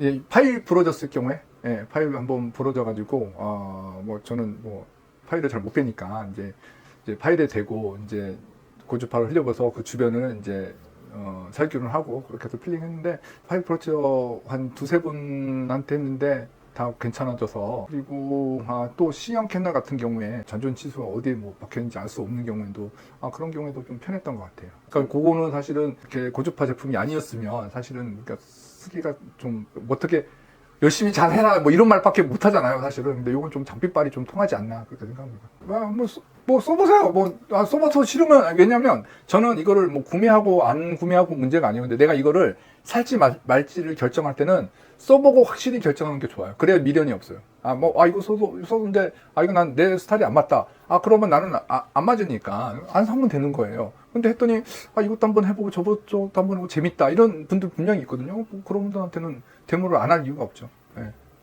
예, 파일 부러졌을 경우에 예, 파일 한번 부러져가지고 어, 뭐 저는 뭐 파일을 잘 못 빼니까 이제, 이제 파일에 대고 이제 고주파를 흘려봐서 그 주변을 이제 어, 살균을 하고 그렇게 해서 필링했는데 파일 프로처 한 두세 분한테 했는데 다 괜찮아져서 그리고 아, 또 C형 캐널 같은 경우에 잔존 치수가 어디에 뭐 박혀있는지 알 수 없는 경우에도 아, 그런 경우에도 좀 편했던 것 같아요. 그러니까 그거는 사실은 이렇게 고주파 제품이 아니었으면 사실은 그러니까 쓰기가 좀 어떻게 열심히 잘 해라 뭐 이런 말밖에 못 하잖아요 사실은. 근데 이건 좀 장비빨이 좀 통하지 않나 그렇게 생각합니다. 아, 뭐, 써보세요. 뭐 아, 써봐서 싫으면 왜냐면 저는 이거를 뭐 구매하고 안 구매하고 문제가 아니에요. 근데 내가 이거를 살지 말, 말지를 결정할 때는 써보고 확실히 결정하는 게 좋아요. 그래야 미련이 없어요. 아 뭐 아 이거 써도 썼는데 아 이거 난 내 스타일이 안 맞다. 아 그러면 나는 아, 안 맞으니까 안 사면 되는 거예요 근데 했더니 아 이것도 한번 해보고 저것도 한번 해보고 재밌다 이런 분들 분명히 있거든요 뭐 그런 분들한테는 데모를 안 할 이유가 없죠 예.